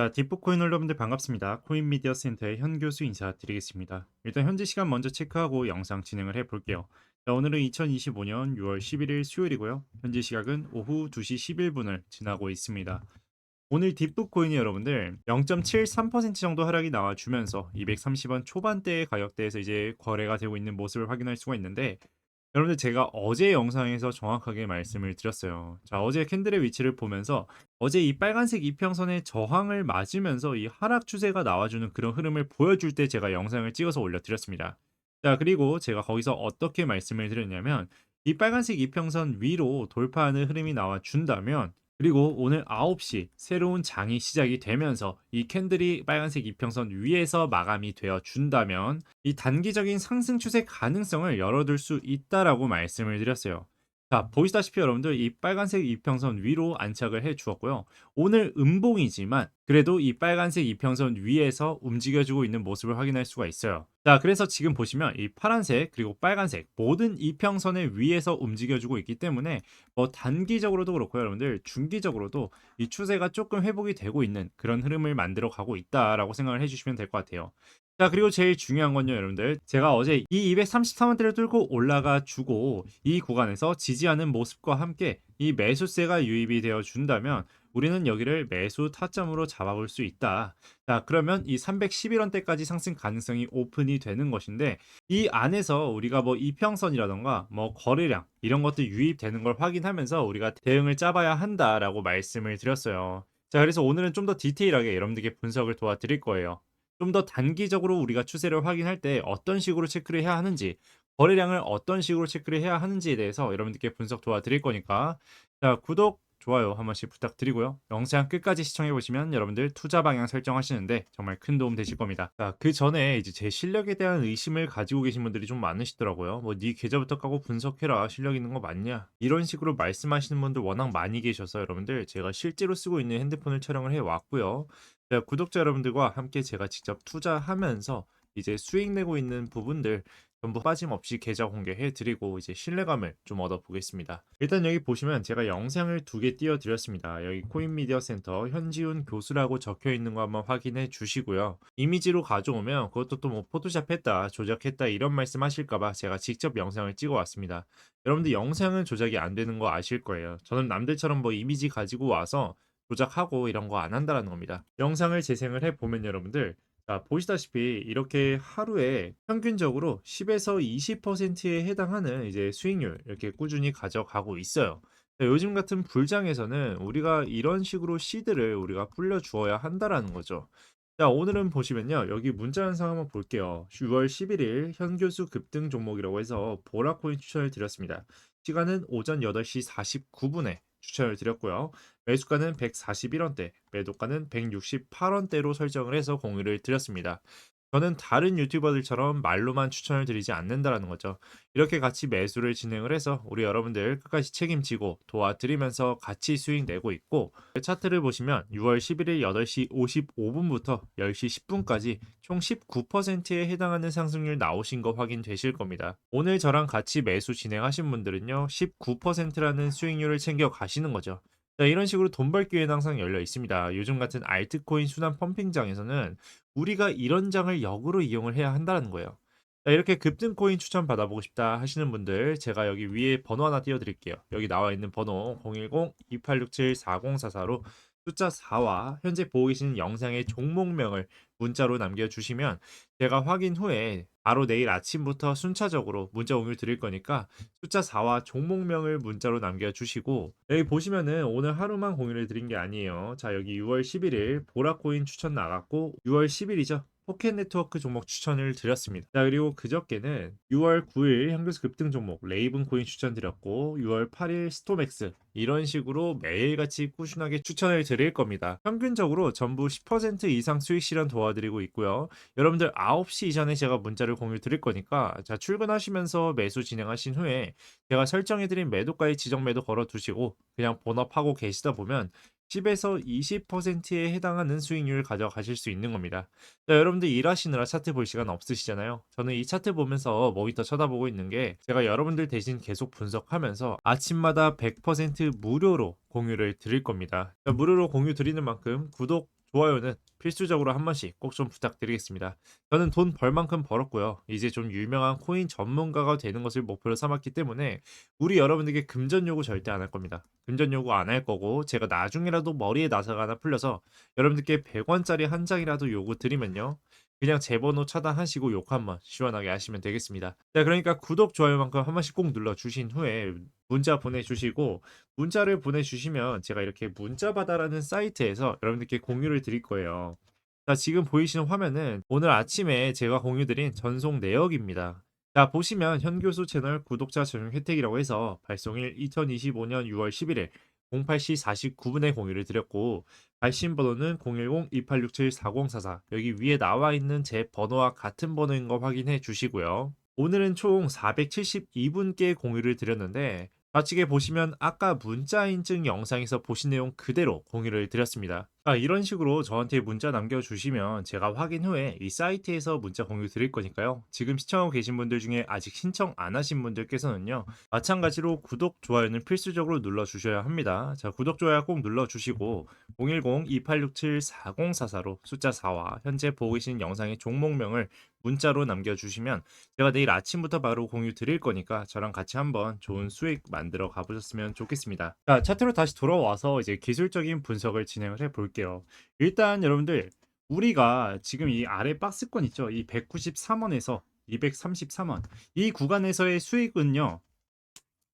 자, 딥북코인 여러분들 반갑습니다. 코인미디어 센터의 현 교수 인사드리겠습니다. 일단 현재 시간 먼저 체크하고 영상 진행을 해 볼게요. 자, 오늘은 2025년 6월 11일 수요일이고요. 현재 시각은 오후 2시 11분을 지나고 있습니다. 오늘 딥북코인이 여러분들 0.73% 정도 하락이 나와주면서 230원 초반대의 가격대에서 이제 거래가 되고 있는 모습을 확인할 수가 있는데 여러분들 제가 어제 영상에서 정확하게 말씀을 드렸어요. 자, 어제 캔들의 위치를 보면서 어제 이 빨간색 이평선의 저항을 맞으면서 이 하락 추세가 나와주는 그런 흐름을 보여줄 때 제가 영상을 찍어서 올려드렸습니다. 자, 그리고 제가 거기서 어떻게 말씀을 드렸냐면 이 빨간색 이평선 위로 돌파하는 흐름이 나와준다면 그리고 오늘 9시 새로운 장이 시작이 되면서 이 캔들이 빨간색 이평선 위에서 마감이 되어 준다면 이 단기적인 상승 추세 가능성을 열어둘 수 있다라고 말씀을 드렸어요. 자, 보시다시피 여러분들 이 빨간색 이평선 위로 안착을 해 주었고요. 오늘 음봉이지만 그래도 이 빨간색 이평선 위에서 움직여주고 있는 모습을 확인할 수가 있어요. 자, 그래서 지금 보시면 이 파란색 그리고 빨간색 모든 이평선의 위에서 움직여주고 있기 때문에 뭐 단기적으로도 그렇고 여러분들 중기적으로도 이 추세가 조금 회복이 되고 있는 그런 흐름을 만들어 가고 있다라고 생각을 해주시면 될 것 같아요. 자, 그리고 제일 중요한 건요, 여러분들. 제가 어제 이 233원대를 뚫고 올라가 주고 이 구간에서 지지하는 모습과 함께 이 매수세가 유입이 되어 준다면 우리는 여기를 매수 타점으로 잡아볼 수 있다. 자, 그러면 이 311원대까지 상승 가능성이 오픈이 되는 것인데 이 안에서 우리가 뭐 이평선이라던가 뭐 거래량 이런 것들 유입되는 걸 확인하면서 우리가 대응을 짜봐야 한다라고 말씀을 드렸어요. 자, 그래서 오늘은 좀 더 디테일하게 여러분들께 분석을 도와드릴 거예요. 좀 더 단기적으로 우리가 추세를 확인할 때 어떤 식으로 체크를 해야 하는지, 거래량을 어떤 식으로 체크를 해야 하는지에 대해서 여러분들께 분석 도와드릴 거니까 자, 구독, 좋아요 한 번씩 부탁드리고요. 영상 끝까지 시청해 보시면 여러분들 투자 방향 설정하시는데 정말 큰 도움 되실 겁니다. 자, 그 전에 이제 제 실력에 대한 의심을 가지고 계신 분들이 좀 많으시더라고요. 뭐 네 계좌부터 까고 분석해라. 실력 있는 거 맞냐? 이런 식으로 말씀하시는 분들 워낙 많이 계셔서 여러분들 제가 실제로 쓰고 있는 핸드폰을 촬영을 해 왔고요. 자, 구독자 여러분들과 함께 제가 직접 투자하면서 이제 수익 내고 있는 부분들 전부 빠짐없이 계좌 공개해 드리고 이제 신뢰감을 좀 얻어 보겠습니다. 일단 여기 보시면 제가 영상을 두 개 띄워 드렸습니다. 여기 코인 미디어 센터 현지훈 교수라고 적혀 있는 거 한번 확인해 주시고요. 이미지로 가져오면 그것도 또 뭐 포토샵 했다, 조작했다 이런 말씀 하실까 봐 제가 직접 영상을 찍어 왔습니다. 여러분들 영상은 조작이 안 되는 거 아실 거예요. 저는 남들처럼 뭐 이미지 가지고 와서 조작하고 이런 거 안 한다라는 겁니다. 영상을 재생을 해 보면 여러분들 자, 보시다시피 이렇게 하루에 평균적으로 10에서 20%에 해당하는 이제 수익률 이렇게 꾸준히 가져가고 있어요. 자, 요즘 같은 불장에서는 우리가 이런 식으로 시드를 우리가 풀려 주어야 한다라는 거죠. 자, 오늘은 보시면요. 여기 문자 현상 한번 볼게요. 6월 11일 현 교수 급등 종목이라고 해서 보라코인 추천을 드렸습니다. 시간은 오전 8시 49분에 추천을 드렸고요. 매수가는 141원대, 매도가는 168원대로 설정을 해서 공유를 드렸습니다. 저는 다른 유튜버들처럼 말로만 추천을 드리지 않는다라는 거죠. 이렇게 같이 매수를 진행을 해서 우리 여러분들 끝까지 책임지고 도와드리면서 같이 수익 내고 있고 차트를 보시면 6월 11일 8시 55분부터 10시 10분까지 총 19%에 해당하는 상승률 나오신 거 확인되실 겁니다. 오늘 저랑 같이 매수 진행하신 분들은요 19%라는 수익률을 챙겨 가시는 거죠. 자, 이런 식으로 돈 벌 기회는 항상 열려 있습니다. 요즘 같은 알트코인 순환 펌핑장에서는 우리가 이런 장을 역으로 이용을 해야 한다는 거예요. 자, 이렇게 급등 코인 추천 받아보고 싶다 하시는 분들 제가 여기 위에 번호 하나 띄워드릴게요. 여기 나와 있는 번호 010-2867-4044로 숫자 4와 현재 보고 계시는 영상의 종목명을 문자로 남겨주시면 제가 확인 후에 바로 내일 아침부터 순차적으로 문자 공유 드릴 거니까 숫자 4와 종목명을 문자로 남겨주시고 여기 보시면은 오늘 하루만 공유를 드린 게 아니에요. 자 여기 6월 11일 보라코인 추천 나갔고 6월 10일이죠. 포켓 네트워크 종목 추천을 드렸습니다. 자, 그리고 그저께는 6월 9일 현교수 급등 종목 레이븐 코인 추천드렸고 6월 8일 스토맥스 이런 식으로 매일같이 꾸준하게 추천을 드릴 겁니다. 평균적으로 전부 10% 이상 수익 실현 도와드리고 있고요. 여러분들 9시 이전에 제가 문자를 공유 드릴 거니까 자, 출근하시면서 매수 진행하신 후에 제가 설정해드린 매도가의 지정 매도 걸어 두시고 그냥 본업하고 계시다 보면 10에서 20%에 해당하는 수익률을 가져가실 수 있는 겁니다. 자, 여러분들 일하시느라 차트 볼 시간 없으시잖아요. 저는 이 차트 보면서 모니터 쳐다보고 있는 게 제가 여러분들 대신 계속 분석하면서 아침마다 100% 무료로 공유를 드릴 겁니다. 자, 무료로 공유 드리는 만큼 구독, 좋아요는 필수적으로 한 번씩 꼭 좀 부탁드리겠습니다. 저는 돈 벌 만큼 벌었고요. 이제 좀 유명한 코인 전문가가 되는 것을 목표로 삼았기 때문에 우리 여러분들께 금전 요구 절대 안 할 겁니다. 금전 요구 안 할 거고 제가 나중에라도 머리에 나사가 하나 풀려서 여러분들께 100원짜리 한 장이라도 요구 드리면요. 그냥 제 번호 차단하시고 욕 한 번 시원하게 하시면 되겠습니다. 자, 그러니까 구독, 좋아요만큼 한 번씩 꼭 눌러주신 후에 문자 보내주시고 문자를 보내주시면 제가 이렇게 문자바다라는 사이트에서 여러분들께 공유를 드릴 거예요. 자, 지금 보이시는 화면은 오늘 아침에 제가 공유드린 전송 내역입니다. 자, 보시면 현교수 채널 구독자 전용 혜택이라고 해서 발송일 2025년 6월 11일 08시 49분에 공유를 드렸고 발신 번호는 010-2867-4044 여기 위에 나와 있는 제 번호와 같은 번호인 거 확인해 주시고요. 오늘은 총 472분께 공유를 드렸는데 좌측에 보시면 아까 문자 인증 영상에서 보신 내용 그대로 공유를 드렸습니다. 아, 이런 식으로 저한테 문자 남겨주시면 제가 확인 후에 이 사이트에서 문자 공유 드릴 거니까요. 지금 시청하고 계신 분들 중에 아직 신청 안 하신 분들께서는요. 마찬가지로 구독, 좋아요는 필수적으로 눌러주셔야 합니다. 자, 구독, 좋아요 꼭 눌러주시고 010-2867-4044로 숫자 4와 현재 보고 계신 영상의 종목명을 문자로 남겨주시면 제가 내일 아침부터 바로 공유 드릴 거니까 저랑 같이 한번 좋은 수익 만들어 가보셨으면 좋겠습니다. 자, 차트로 다시 돌아와서 이제 기술적인 분석을 진행을 해 볼게요. 일단 여러분들 우리가 지금 이 아래 박스권 있죠? 이 193원에서 233원 이 구간에서의 수익은요.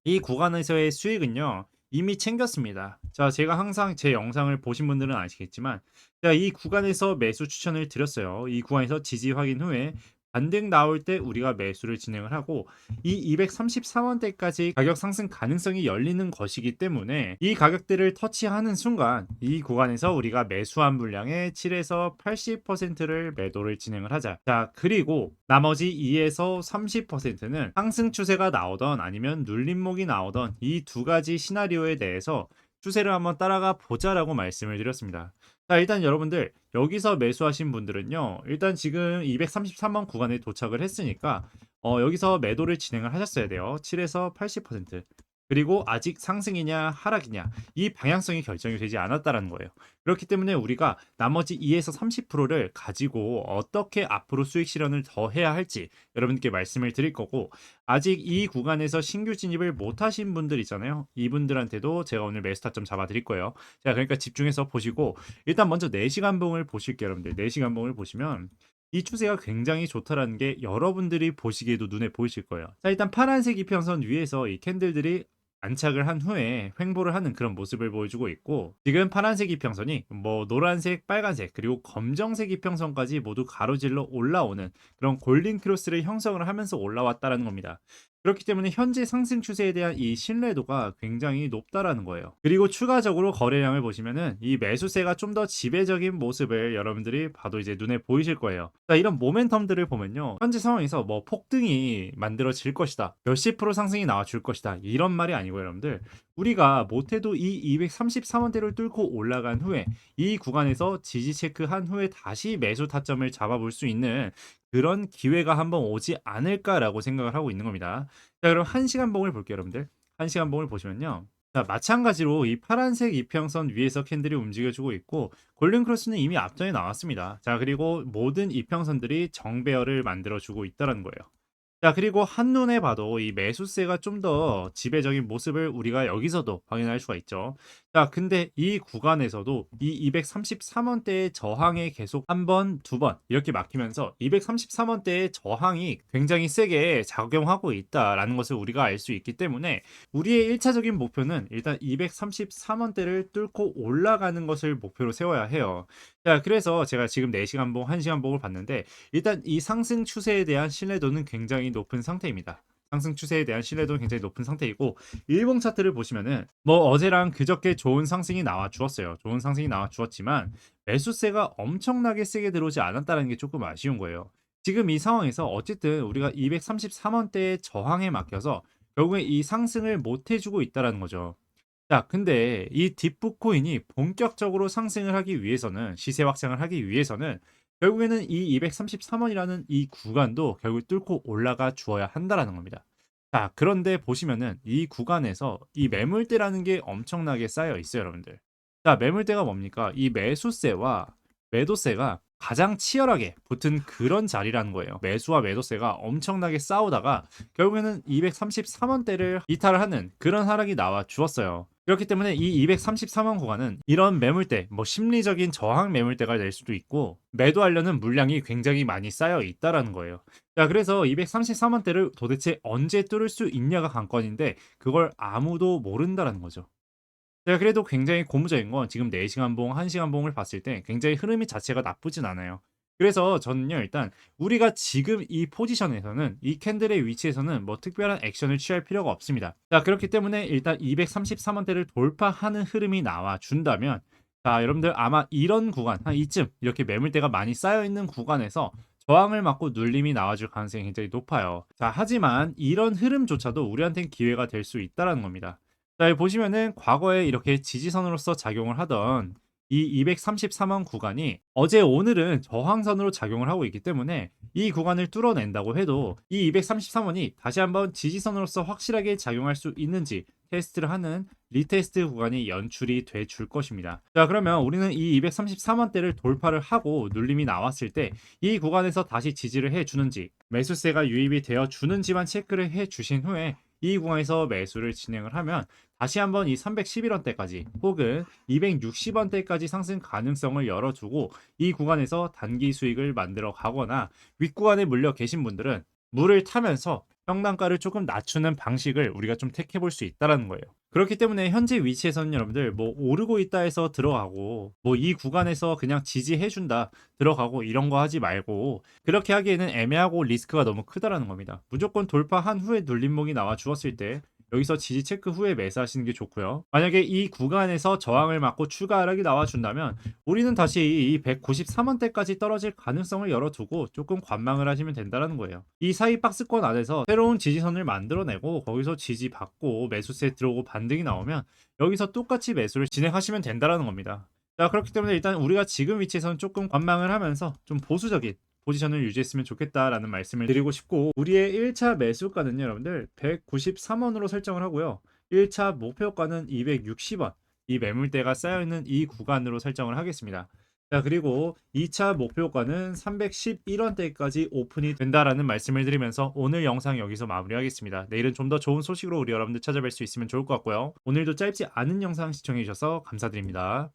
이 구간에서의 수익은요. 이미 챙겼습니다. 자, 제가 항상 제 영상을 보신 분들은 아시겠지만 자, 이 구간에서 매수 추천을 드렸어요. 이 구간에서 지지 확인 후에 반등 나올 때 우리가 매수를 진행을 하고 이 233원대까지 가격 상승 가능성이 열리는 것이기 때문에 이 가격대를 터치하는 순간 이 구간에서 우리가 매수한 물량의 7에서 80%를 매도를 진행을 하자. 자, 그리고 나머지 2에서 30%는 상승 추세가 나오던 아니면 눌림목이 나오던 이 두 가지 시나리오에 대해서 추세를 한번 따라가 보자라고 말씀을 드렸습니다. 자, 일단 여러분들 여기서 매수하신 분들은요. 일단 지금 233원 구간에 도착을 했으니까 어, 여기서 매도를 진행을 하셨어야 돼요. 7에서 80%. 그리고 아직 상승이냐 하락이냐 이 방향성이 결정이 되지 않았다라는 거예요. 그렇기 때문에 우리가 나머지 2에서 30%를 가지고 어떻게 앞으로 수익 실현을 더 해야 할지 여러분께 말씀을 드릴 거고 아직 이 구간에서 신규 진입을 못 하신 분들 있잖아요. 이분들한테도 제가 오늘 매스타점 잡아 드릴 거예요. 자, 그러니까 집중해서 보시고 일단 먼저 4시간 봉을 보실게요, 여러분들. 4시간 봉을 보시면 이 추세가 굉장히 좋다라는 게 여러분들이 보시기에도 눈에 보이실 거예요. 자, 일단 파란색 이평선 위에서 이 캔들들이 안착을 한 후에 횡보를 하는 그런 모습을 보여주고 있고 지금 파란색 이평선이 뭐 노란색, 빨간색 그리고 검정색 이평선까지 모두 가로질러 올라오는 그런 골든 크로스를 형성을 하면서 올라왔다라는 겁니다. 그렇기 때문에 현재 상승 추세에 대한 이 신뢰도가 굉장히 높다라는 거예요. 그리고 추가적으로 거래량을 보시면은 이 매수세가 좀 더 지배적인 모습을 여러분들이 봐도 이제 눈에 보이실 거예요. 자, 이런 모멘텀들을 보면요. 현재 상황에서 뭐 폭등이 만들어질 것이다. 몇십 프로 상승이 나와줄 것이다. 이런 말이 아니고 여러분들 우리가 못해도 이 233원대를 뚫고 올라간 후에 이 구간에서 지지 체크한 후에 다시 매수 타점을 잡아볼 수 있는 그런 기회가 한번 오지 않을까라고 생각을 하고 있는 겁니다. 자, 그럼 1시간 봉을 볼게요, 여러분들. 1시간 봉을 보시면요. 자, 마찬가지로 이 파란색 이평선 위에서 캔들이 움직여주고 있고 골든 크로스는 이미 앞전에 나왔습니다. 자, 그리고 모든 이평선들이 정배열을 만들어 주고 있다는 거예요. 자, 그리고 한눈에 봐도 이 매수세가 좀 더 지배적인 모습을 우리가 여기서도 확인할 수가 있죠. 자, 근데 이 구간에서도 이 233원대의 저항에 계속 한 번, 두 번 이렇게 막히면서 233원대의 저항이 굉장히 세게 작용하고 있다라는 것을 우리가 알 수 있기 때문에 우리의 1차적인 목표는 일단 233원대를 뚫고 올라가는 것을 목표로 세워야 해요. 자, 그래서 제가 지금 4시간 봉, 1시간 봉을 봤는데 일단 이 상승 추세에 대한 신뢰도는 굉장히 높은 상태입니다. 상승 추세에 대한 신뢰도는 굉장히 높은 상태이고 일봉 차트를 보시면은 뭐 어제랑 그저께 좋은 상승이 나와 주었어요. 좋은 상승이 나와 주었지만 매수세가 엄청나게 세게 들어오지 않았다는 게 조금 아쉬운 거예요. 지금 이 상황에서 어쨌든 우리가 233원대의 저항에 막혀서 결국에 이 상승을 못 해주고 있다라는 거죠. 자, 근데 이 딥북 코인이 본격적으로 상승을 하기 위해서는 시세 확장을 하기 위해서는 결국에는 이 233원이라는 이 구간도 결국 뚫고 올라가 주어야 한다라는 겁니다. 자, 그런데 보시면은 이 구간에서 이 매물대라는 게 엄청나게 쌓여 있어요, 여러분들. 자, 매물대가 뭡니까? 이 매수세와 매도세가 가장 치열하게 붙은 그런 자리라는 거예요. 매수와 매도세가 엄청나게 싸우다가 결국에는 233원대를 이탈을 하는 그런 하락이 나와 주었어요. 그렇기 때문에 이 233원 구간은 이런 매물대, 뭐 심리적인 저항 매물대가 될 수도 있고 매도하려는 물량이 굉장히 많이 쌓여 있다라는 거예요. 자, 그래서 233원대를 도대체 언제 뚫을 수 있냐가 관건인데 그걸 아무도 모른다라는 거죠. 제가 그래도 굉장히 고무적인 건 지금 4시간 봉, 1시간 봉을 봤을 때 굉장히 흐름이 자체가 나쁘진 않아요. 그래서 저는요, 일단 우리가 지금 이 포지션에서는 이 캔들의 위치에서는 뭐 특별한 액션을 취할 필요가 없습니다. 자, 그렇기 때문에 일단 233원대를 돌파하는 흐름이 나와 준다면 자, 여러분들 아마 이런 구간, 한 이쯤 이렇게 매물대가 많이 쌓여 있는 구간에서 저항을 맞고 눌림이 나와줄 가능성이 굉장히 높아요. 자, 하지만 이런 흐름조차도 우리한테는 기회가 될 수 있다라는 겁니다. 자, 여기 보시면은 과거에 이렇게 지지선으로서 작용을 하던 이 233원 구간이 어제 오늘은 저항선으로 작용을 하고 있기 때문에 이 구간을 뚫어낸다고 해도 이 233원이 다시 한번 지지선으로서 확실하게 작용할 수 있는지 테스트를 하는 리테스트 구간이 연출이 돼 줄 것입니다. 자, 그러면 우리는 이 233원대를 돌파를 하고 눌림이 나왔을 때 이 구간에서 다시 지지를 해 주는지 매수세가 유입이 되어 주는지만 체크를 해 주신 후에 이 구간에서 매수를 진행을 하면 다시 한번 이 311원대까지 혹은 260원대까지 상승 가능성을 열어두고 이 구간에서 단기 수익을 만들어 가거나 윗구간에 물려 계신 분들은 물을 타면서 평단가를 조금 낮추는 방식을 우리가 좀 택해 볼 수 있다라는 거예요. 그렇기 때문에 현재 위치에서는 여러분들 뭐 오르고 있다 해서 들어가고 뭐 이 구간에서 그냥 지지해 준다 들어가고 이런 거 하지 말고 그렇게 하기에는 애매하고 리스크가 너무 크다라는 겁니다. 무조건 돌파한 후에 눌림목이 나와 주었을 때 여기서 지지 체크 후에 매수하시는 게 좋고요. 만약에 이 구간에서 저항을 맞고 추가 하락이 나와준다면 우리는 다시 이 193원대까지 떨어질 가능성을 열어두고 조금 관망을 하시면 된다는 거예요. 이 사이 박스권 안에서 새로운 지지선을 만들어내고 거기서 지지 받고 매수세 들어오고 반등이 나오면 여기서 똑같이 매수를 진행하시면 된다는 겁니다. 자 그렇기 때문에 일단 우리가 지금 위치에서는 조금 관망을 하면서 좀 보수적인 포지션을 유지했으면 좋겠다라는 말씀을 드리고 싶고 우리의 1차 매수가는요 여러분들 193원으로 설정을 하고요. 1차 목표가는 260원. 이 매물대가 쌓여있는 이 구간으로 설정을 하겠습니다. 자 그리고 2차 목표가는 311원대까지 오픈이 된다라는 말씀을 드리면서 오늘 영상 여기서 마무리하겠습니다. 내일은 좀 더 좋은 소식으로 우리 여러분들 찾아뵐 수 있으면 좋을 것 같고요. 오늘도 짧지 않은 영상 시청해 주셔서 감사드립니다